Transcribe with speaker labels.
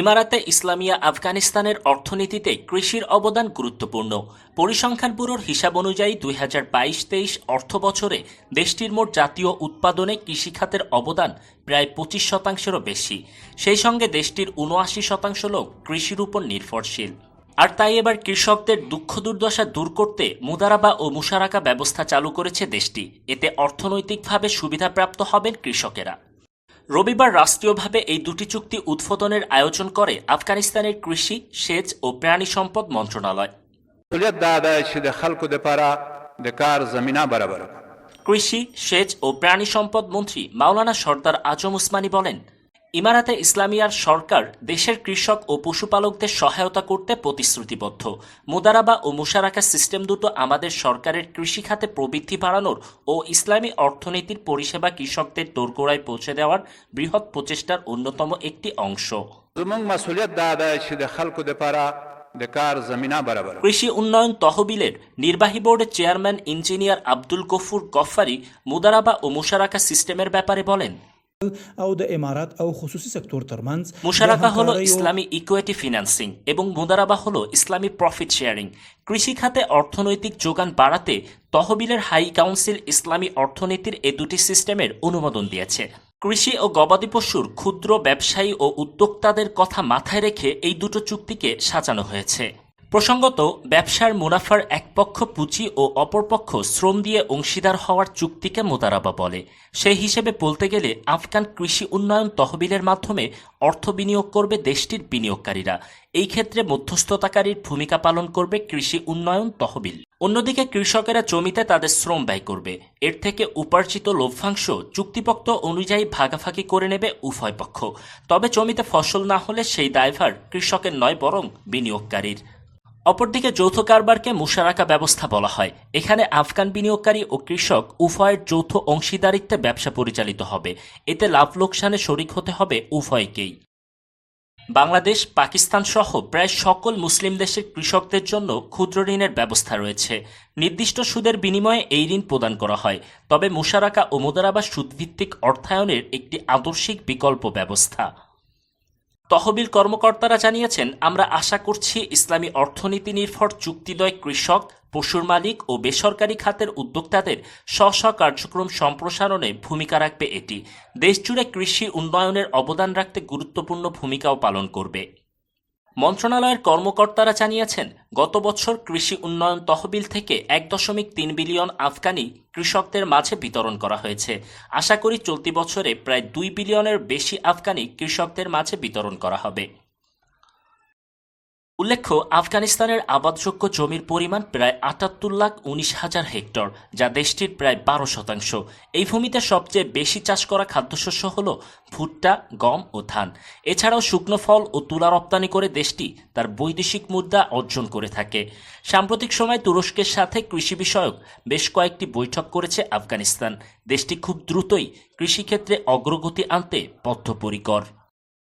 Speaker 1: ইমারাতে ইসলামিয়া আফগানিস্তানের অর্থনীতিতে কৃষির অবদান গুরুত্বপূর্ণ। পরিসংখ্যান ব্যুরোর হিসাব অনুযায়ী দুই হাজার বাইশ তেইশ অর্থ বছরে দেশটির মোট জাতীয় উৎপাদনে কৃষিখাতের অবদান প্রায় পঁচিশ শতাংশেরও বেশি। সেই সঙ্গে দেশটির উনআশি শতাংশ লোক কৃষির উপর নির্ভরশীল। আর তাই এবার কৃষকদের দুঃখ দুর্দশা দূর করতে মুদারাবা ও মুশারাকা ব্যবস্থা চালু করেছে দেশটি। এতে অর্থনৈতিকভাবে সুবিধাপ্রাপ্ত হবেন কৃষকেরা। রবিবার রাষ্ট্রীয়ভাবে এই দুটি চুক্তি উদ্বোধনের আয়োজন করে আফগানিস্তানের কৃষি সেচ ও প্রাণী সম্পদ মন্ত্রণালয়। কৃষি সেচ ও প্রাণী সম্পদ মন্ত্রী মাওলানা সর্দার আজম উসমানী বলেন ইমারাতে ইসলামিয়ার সরকার দেশের কৃষক ও পশুপালকদের সহায়তা করতে প্রতিশ্রুতিবদ্ধ। মুদারাবা ও মুশারাকা সিস্টেম দুটো আমাদের সরকারের কৃষিখাতে প্রবৃদ্ধি বাড়ানোর ও ইসলামী অর্থনীতির পরিষেবা কৃষকদের দোরগোড়ায় পৌঁছে দেওয়ার বৃহৎ প্রচেষ্টার অন্যতম একটি অংশ। কৃষি উন্নয়ন তহবিলের নির্বাহী বোর্ডের চেয়ারম্যান ইঞ্জিনিয়ার আব্দুল গফুর গফারি মুদারাবা ও মুশারাকা সিস্টেমের ব্যাপারে বলেন
Speaker 2: او د امارات او خصوصي سکتور ترمنځ
Speaker 1: মুশারাকা
Speaker 2: د
Speaker 1: হলো
Speaker 2: همکاریو-
Speaker 1: ইসলামী ইকুইটি ফিন্যান্সিং এবং মুদারাবা হলো ইসলামী প্রফিট শেয়ারিং কৃষি খাতে অর্থনৈতিক যোগান বাড়াতে তহবিলের হাই কাউন্সিল ইসলামী অর্থনীতির এ দুটি সিস্টেমের অনুমোদন দিয়েছে কৃষি ও গবাদি পশুর ক্ষুদ্র ব্যবসায়ী ও উদ্যোক্তাদের কথা মাথায় রেখে এই দুটো চুক্তিকে সাজানো হয়েছে প্রসঙ্গত, ব্যবসার মুনাফার এক পক্ষ পুঁজি ও অপরপক্ষ শ্রম দিয়ে অংশীদার হওয়ার চুক্তিকে মোতারাবা বলে। সেই হিসেবে বলতে গেলে, আফগান কৃষি উন্নয়ন তহবিলের মাধ্যমে অর্থ বিনিয়োগ করবে দেশটির বিনিয়োগকারীরা। এই ক্ষেত্রে মধ্যস্থতাকারীর ভূমিকা পালন করবে কৃষি উন্নয়ন তহবিল। অন্যদিকে, কৃষকেরা জমিতে তাদের শ্রম ব্যয় করবে। এর থেকে উপার্জিত লভ্যাংশ চুক্তিপক্ষ অনুযায়ী ভাগাভাগি করে নেবে উভয় পক্ষ। তবে জমিতে ফসল না হলে সেই দায়ভার কৃষকের নয়, বরং বিনিয়োগকারীর। অপরদিকে যৌথ কারবারকে মুশারাকা ব্যবস্থা বলা হয়। এখানে আফগান বিনিয়োগকারী ও কৃষক উভয়ের যৌথ অংশীদারিত্বে ব্যবসা পরিচালিত হবে। এতে লাভ লোকসানে শরিক হতে হবে উভয়কেই। বাংলাদেশ, পাকিস্তান সহ প্রায় সকল মুসলিম দেশের কৃষকদের জন্য ক্ষুদ্র ঋণের ব্যবস্থা রয়েছে। নির্দিষ্ট সুদের বিনিময়ে এই ঋণ প্রদান করা হয়। তবে মুশারাকা ও মুদারাবা সুদভিত্তিক অর্থায়নের একটি আদর্শিক বিকল্প ব্যবস্থা। তহবিল কর্মকর্তারা জানিয়েছেন, আমরা আশা করছি ইসলামী অর্থনীতি নির্ভর চুক্তিদয় কৃষক, পশুর মালিক ও বেসরকারি খাতের উদ্যোক্তাদের স্ব স্ব কার্যক্রম সম্প্রসারণে ভূমিকা রাখবে এটি। দেশজুড়ে কৃষি উন্নয়নের অবদান রাখতে গুরুত্বপূর্ণ ভূমিকাও পালন করবে। মন্ত্রণালয়ের কর্মকর্তারা জানিয়েছেন, গত বছর কৃষি উন্নয়ন তহবিল থেকে এক দশমিক তিন বিলিয়ন আফগানি কৃষকদের মাঝে বিতরণ করা হয়েছে। আশা করি চলতি বছরে প্রায় দুই বিলিয়নের বেশি আফগানি কৃষকদের মাঝে বিতরণ করা হবে। উল্লেখ্য, আফগানিস্তানের আবাদযোগ্য জমির পরিমাণ প্রায় আটাত্তর লাখ উনিশ হাজার হেক্টর, যা দেশটির প্রায় বারো শতাংশ। এই ভূমিতে সবচেয়ে বেশি চাষ করা খাদ্যশস্য হল ভুট্টা, গম ও ধান। এছাড়াও শুকনো ফল ও তুলা রপ্তানি করে দেশটি তার বৈদেশিক মুদ্রা অর্জন করে থাকে। সাম্প্রতিক সময় তুরস্কের সাথে কৃষি বিষয়ক বেশ কয়েকটি বৈঠক করেছে আফগানিস্তান। দেশটি খুব দ্রুতই কৃষিক্ষেত্রে অগ্রগতি আনতে বদ্ধপরিকর।